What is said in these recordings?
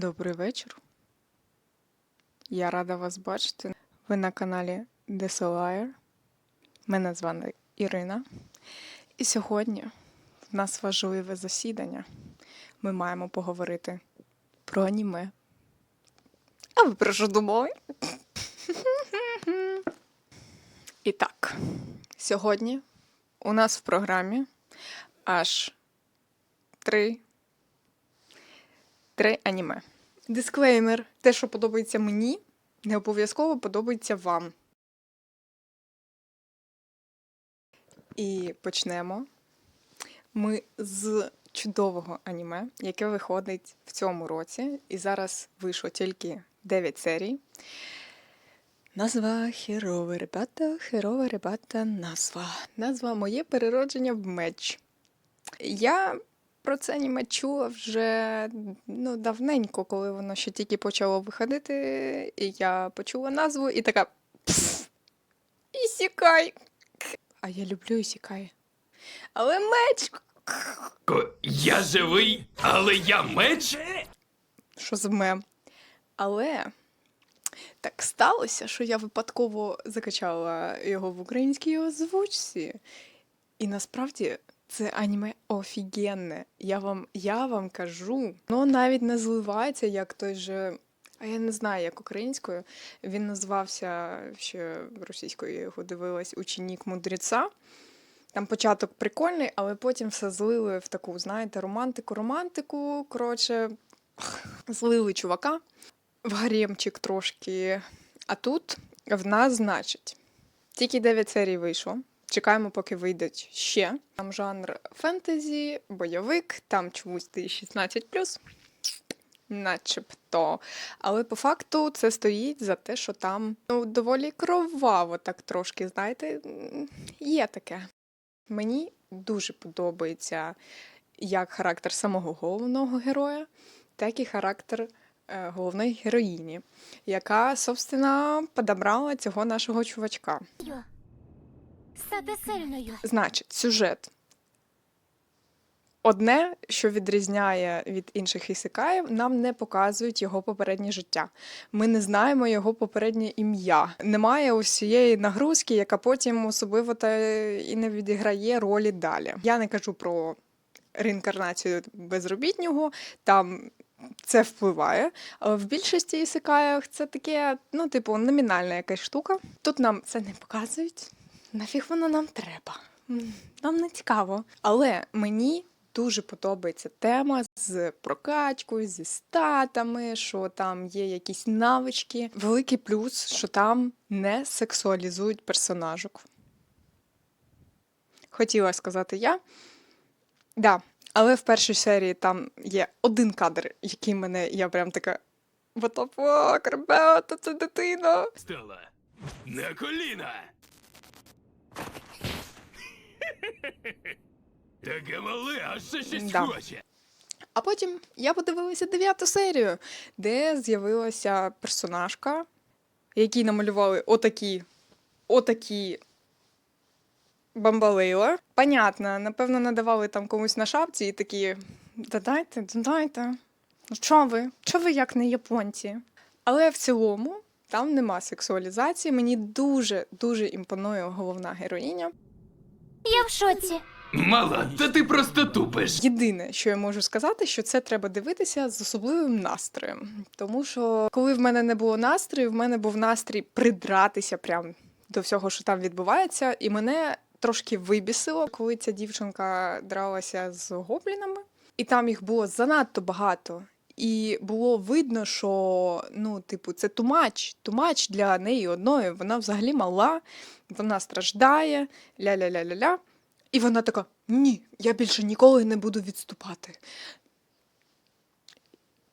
Добрий вечір. Я рада вас бачити. Ви на каналі Desolire. Мене звати Ірина. І сьогодні в нас важливе засідання. Ми маємо поговорити про аніме. А ви про що думали? І так, сьогодні у нас в програмі аж три три аніме. Дисклеймер: те, що подобається мені, не обов'язково подобається вам. І почнемо ми з чудового аніме, яке виходить в цьому році. І зараз вийшло тільки 9 серій. Назва Херове ребята, Херове ребята, назва. Назва Моє переродження в меч. Я про це аніме чула вже ну, давненько, коли воно ще тільки почало виходити, і я почула назву і така. Ісікай. А я люблю ісікай. Але меч. Я живий, але я меч? Що за мем? Але так сталося, що я випадково закачала його в українській озвучці. І насправді це аніме офігенне. Я вам, я вам кажу. Воно навіть не зливається, як той же. А я не знаю, як українською. Він назвався ще російською, я його дивилась ученік мудреця. Там початок прикольний, але потім все злили в таку, знаєте, романтику, романтику. Коротше, злили чувака в гаремчик трошки. А тут в нас, значить, тільки 9 серій вийшло. Чекаємо, поки вийдуть ще. Там жанр фентезі, бойовик, там чомусь ти 16 начебто. Але по факту це стоїть за те, що там ну, доволі кроваво, так трошки, знаєте, є таке. Мені дуже подобається як характер самого головного героя, так і характер е, головної героїні, яка, собственно, подобрала цього нашого чувачка. Стати сильною. Значить, сюжет. Одне, що відрізняє від інших ісикаїв, нам не показують його попереднє життя. Ми не знаємо його попереднє ім'я. Немає усієї нагрузки, яка потім особливо та і не відіграє ролі далі. Я не кажу про реінкарнацію безробітнього, там це впливає. Але в більшості ісикаях це таке, ну, типу, номінальна якась штука. Тут нам це не показують. Нафіг воно нам треба? Нам не цікаво. Але мені дуже подобається тема з прокачкою, зі статами, що там є якісь навички. Великий плюс, що там не сексуалізують персонажок. Хотіла сказати я. Да, але в першій серії там є один кадр, який мене я прям така. What the fuck, ребята, це дитина. Стала на коліна. Таке мале, аж ще щось Да. хоче. А потім я подивилася дев'яту серію, де з'явилася персонажка, якій намалювали отакі, отакі бамбалейла. Понятно, напевно, надавали там комусь на шапці і такі: додайте, додайте. Ну чо ви? Чо ви як не японці? Але в цілому там нема сексуалізації. Мені дуже дуже імпонує головна героїня. Я в шоці. Мала, та ти просто тупиш. Єдине, що я можу сказати, що це треба дивитися з особливим настроєм. Тому що коли в мене не було настрою, в мене був настрій придратися прям до всього, що там відбувається, і мене трошки вибісило, коли ця дівчинка дралася з гоблінами, і там їх було занадто багато. І було видно, що ну, типу, це тумач, тумач для неї одної. Вона взагалі мала, вона страждає, ля-ля-ля-ля-ля. І вона така: ні, я більше ніколи не буду відступати.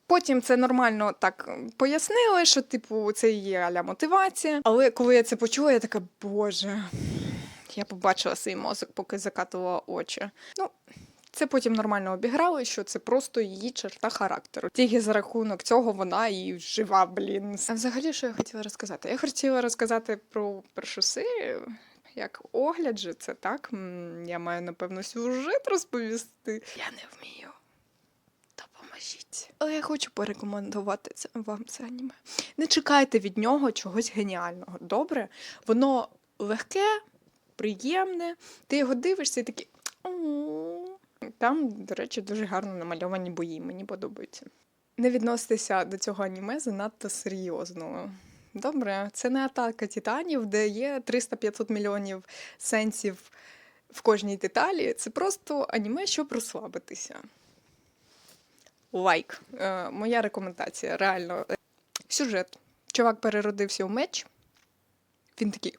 Потім це нормально так пояснили, що, типу, це є аля мотивація. Але коли я це почула, я така, боже, я побачила свій мозок, поки закатувала очі. Ну, це потім нормально обіграли, що це просто її черта характеру. Тільки за рахунок цього вона і жива, блін. А взагалі, що я хотіла розказати? Я хотіла розказати про першу серію. Як огляд же це так. Я маю, напевно, сюжет розповісти. Я не вмію. Допоможіть. Але я хочу порекомендувати це вам це аніме. Не чекайте від нього чогось геніального. Добре? Воно легке, приємне. Ти його дивишся і такий. Там, до речі, дуже гарно намальовані бої. Мені подобаються. Не відноситися до цього аніме занадто серйозно. Добре, це не атака титанів, де є 300-500 мільйонів сенсів в кожній деталі. Це просто аніме, щоб розслабитися. Лайк. Е, моя рекомендація, реально. Сюжет. Чувак переродився у меч. Він такий.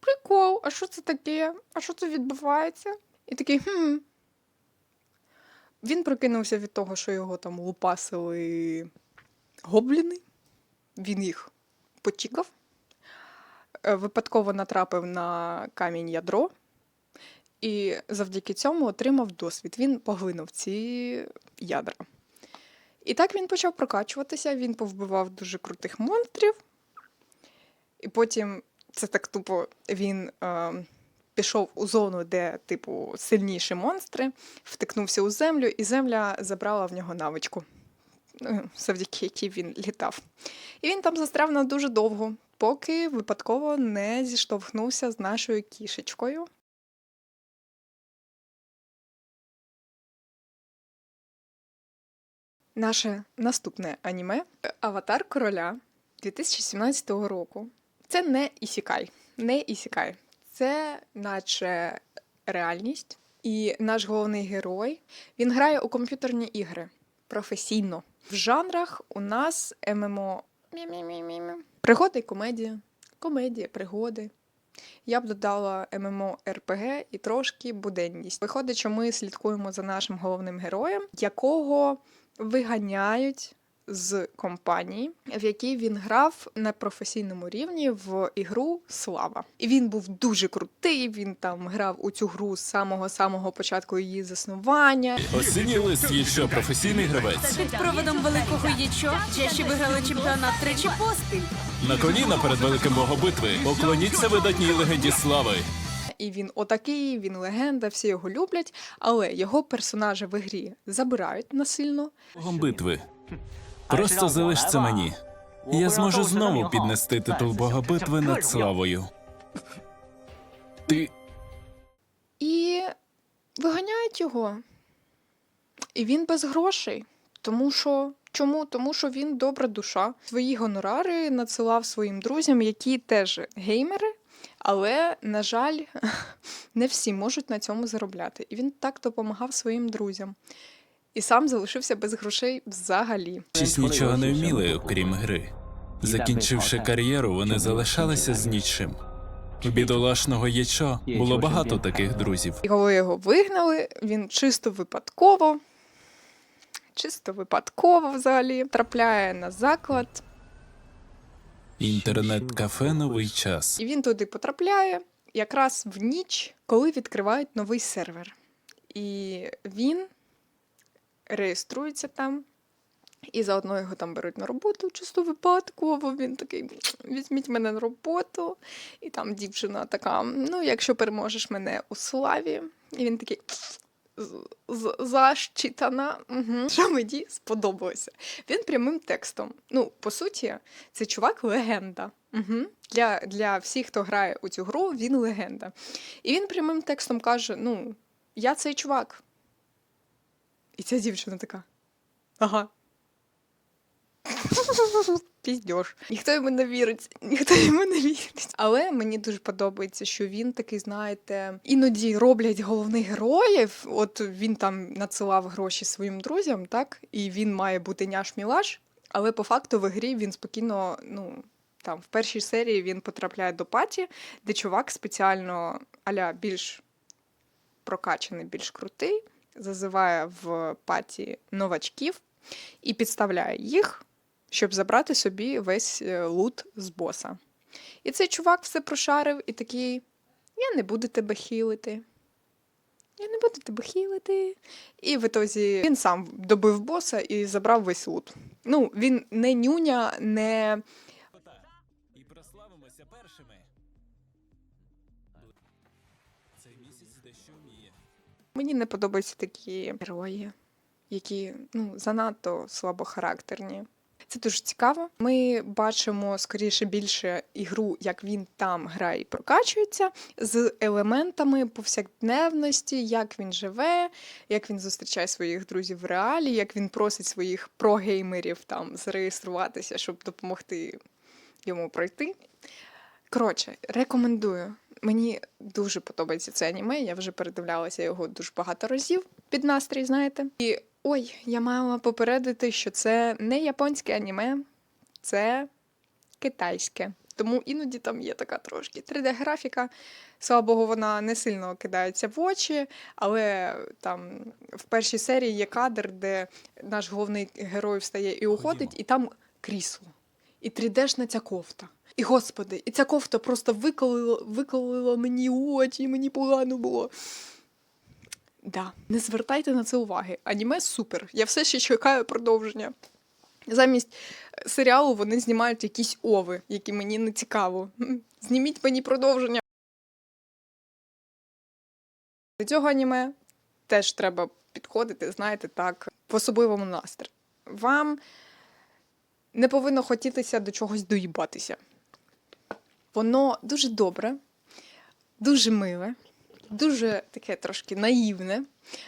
Прикол, а що це таке? А що це відбувається? І такий, хм. Він прокинувся від того, що його там лупасили гобліни. Він їх почікав. Е, Випадково натрапив на камінь ядро, і завдяки цьому отримав досвід. Він поглинув ці ядра. І так він почав прокачуватися, він повбивав дуже крутих монстрів. І потім це так тупо він е, пішов у зону, де, типу, сильніші монстри, втикнувся у землю, і земля забрала в нього навичку, е, завдяки якій він літав. І він там застряв на дуже довго, поки випадково не зіштовхнувся з нашою кішечкою. Наше наступне аніме Аватар короля 2017 року. Це не ісікай. Не ісікай. Це наче реальність. І наш головний герой він грає у комп'ютерні ігри професійно. В жанрах у нас ММО пригоди і комедія. Комедія, пригоди. Я б додала ММО РПГ і трошки буденність. Виходить, що ми слідкуємо за нашим головним героєм, якого виганяють з компанії, в якій він грав на професійному рівні в ігру Слава. І він був дуже крутий. Він там грав у цю гру з самого самого початку її заснування. Осінній лист є що професійний гравець. Під проводом великого Ячо чаще виграли чемпіонат тричі поспіль. На коліна перед великим богобитви. Поклоніться видатній легенді слави. І він отакий, він легенда, всі його люблять, але його персонажі в ігрі забирають насильно. Богом битви. Просто залиш це мені. Я зможу знову піднести титул бога битви над славою. Ти І виганяють його. І він без грошей. Тому що чому? Тому що він добра душа. Свої гонорари надсилав своїм друзям, які теж геймери, але, на жаль, не всі можуть на цьому заробляти. І він так допомагав своїм друзям. І сам залишився без грошей взагалі. шість нічого не вміли, окрім гри. Закінчивши кар'єру, вони залишалися з нічим. У бідолашного Єчо було багато таких друзів. І коли його вигнали, він чисто випадково, чисто випадково взагалі трапляє на заклад, Інтернет-кафе новий час. і він туди потрапляє якраз в ніч, коли відкривають новий сервер. І він реєструється там. І заодно його там беруть на роботу чисто випадково. Він такий: візьміть мене на роботу. І там дівчина така: ну, якщо переможеш мене у славі. І він такий. «З- з- Защитана. Угу. Що мені сподобалося. Він прямим текстом. Ну, по суті, це чувак легенда. Угу. Для, для всіх, хто грає у цю гру, він легенда. І він прямим текстом каже: Ну, я цей чувак. І ця дівчина така. Ага. Піздьош. Ніхто йому не вірить, ніхто йому не вірить. Але мені дуже подобається, що він такий, знаєте, іноді роблять головних героїв. От він там надсилав гроші своїм друзям, так? І він має бути няш-мілаш. Але по факту в грі він спокійно, ну. Там в першій серії він потрапляє до паті, де чувак спеціально аля більш прокачаний, більш крутий, зазиває в паті новачків і підставляє їх, щоб забрати собі весь е, лут з боса. І цей чувак все прошарив і такий: Я не буду тебе хілити. Я не буду тебе хілити. І в ітозі він сам добив боса і забрав весь лут. Ну, він не нюня, не І прославимося першими. Мені не подобаються такі герої, які ну, занадто слабохарактерні. Це дуже цікаво. Ми бачимо скоріше більше ігру, як він там грає і прокачується, з елементами повсякденності, як він живе, як він зустрічає своїх друзів в реалі, як він просить своїх прогеймерів там зареєструватися, щоб допомогти йому пройти. Коротше, рекомендую. Мені дуже подобається це аніме. Я вже передивлялася його дуже багато разів під настрій, знаєте. І ой, я мала попередити, що це не японське аніме, це китайське. Тому іноді там є така трошки 3D-графіка. Слава Богу, вона не сильно кидається в очі, але там в першій серії є кадр, де наш головний герой встає і уходить, і там крісло. І 3D-шна ця кофта. І господи, і ця кофта просто виколила, мені очі, і мені погано було. Да, не звертайте на це уваги. Аніме супер. Я все ще чекаю продовження. Замість е, серіалу вони знімають якісь ови, які мені не цікаво. Зніміть мені продовження. До цього аніме теж треба підходити, знаєте, так, в особливому настрої. Вам не повинно хотітися до чогось доїбатися. Воно дуже добре, дуже миле, дуже таке трошки наївне,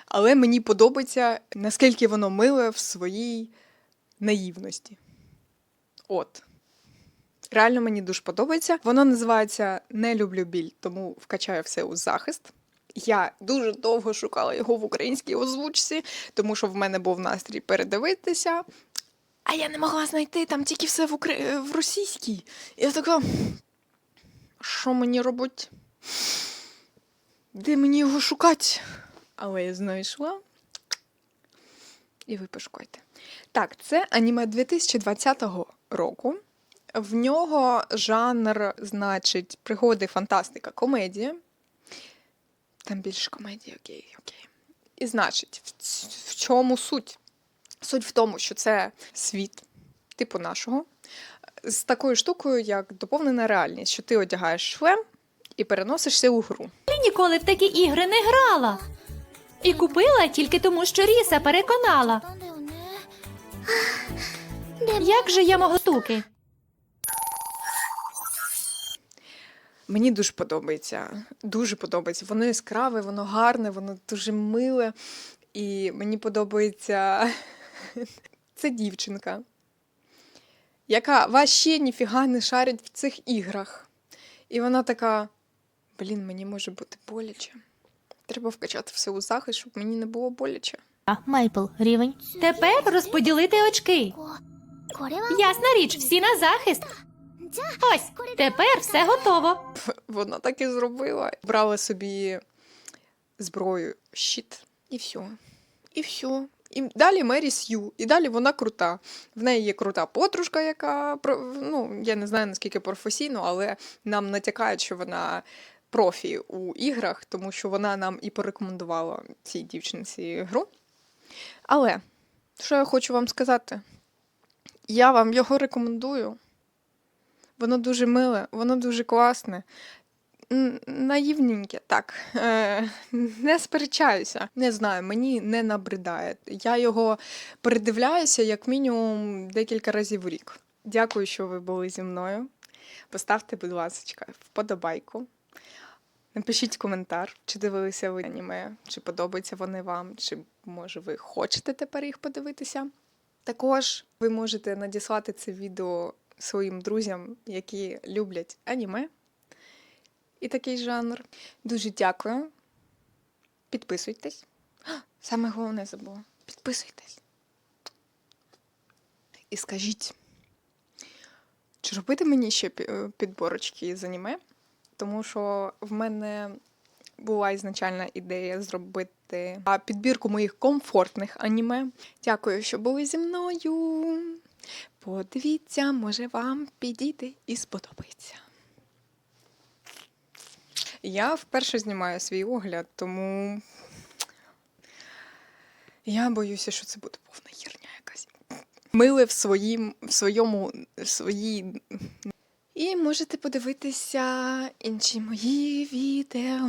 але мені подобається, наскільки воно миле в своїй наївності. От. Реально мені дуже подобається. Воно називається Не люблю біль, тому вкачаю все у захист. Я дуже довго шукала його в українській озвучці, тому що в мене був настрій передивитися. А я не могла знайти там тільки все в, укра... в російській. Я така. Що мені робити? Де мені його шукати? Але я знайшла. І ви пошукайте. Так, це аніме 2020 року. В нього жанр, значить, пригоди, фантастика, комедія. Там більше комедії, окей, окей. І значить, в, в чому суть? Суть в тому, що це світ типу нашого з такою штукою, як доповнена реальність, що ти одягаєш шлем і переносишся у гру. Я ніколи в такі ігри не грала і купила тільки тому, що Ріса переконала. Як же я могла туки? Мені дуже подобається. Дуже подобається. Воно яскраве, воно гарне, воно дуже миле, і мені подобається. Це дівчинка, яка вообще ніфіга не шарить в цих іграх. І вона така: блін, мені може бути боляче. Треба вкачати все у захист, щоб мені не було боляче. Мейпл, рівень. Тепер розподілити очки. Ясна річ, всі на захист. Ось, тепер все готово. Вона так і зробила. Брала собі зброю, щит, і все. І все. І далі Мері Сью, і далі вона крута. В неї є крута подружка, яка ну, я не знаю наскільки професійно, але нам натякають, що вона профі у іграх, тому що вона нам і порекомендувала цій дівчинці гру. Але що я хочу вам сказати? Я вам його рекомендую. Воно дуже миле, воно дуже класне. Наївненьке, так. Е, не сперечаюся. Не знаю, мені не набридає. Я його передивляюся як мінімум декілька разів у рік. Дякую, що ви були зі мною. Поставте, будь ласка, вподобайку. Напишіть коментар, чи дивилися ви аніме, чи подобаються вони вам, чи може ви хочете тепер їх подивитися. Також ви можете надіслати це відео своїм друзям, які люблять аніме і такий жанр. Дуже дякую. Підписуйтесь. Саме головне забула. Підписуйтесь. І скажіть, чи робити мені ще е, підборочки з аніме? Тому що в мене була ізначальна ідея зробити підбірку моїх комфортних аніме. Дякую, що були зі мною. Подивіться, може вам підійде і сподобається. Я вперше знімаю свій огляд, тому я боюся, що це буде повна херня якась. Миле в, своїм, в своєму в своїй. І можете подивитися інші мої відео.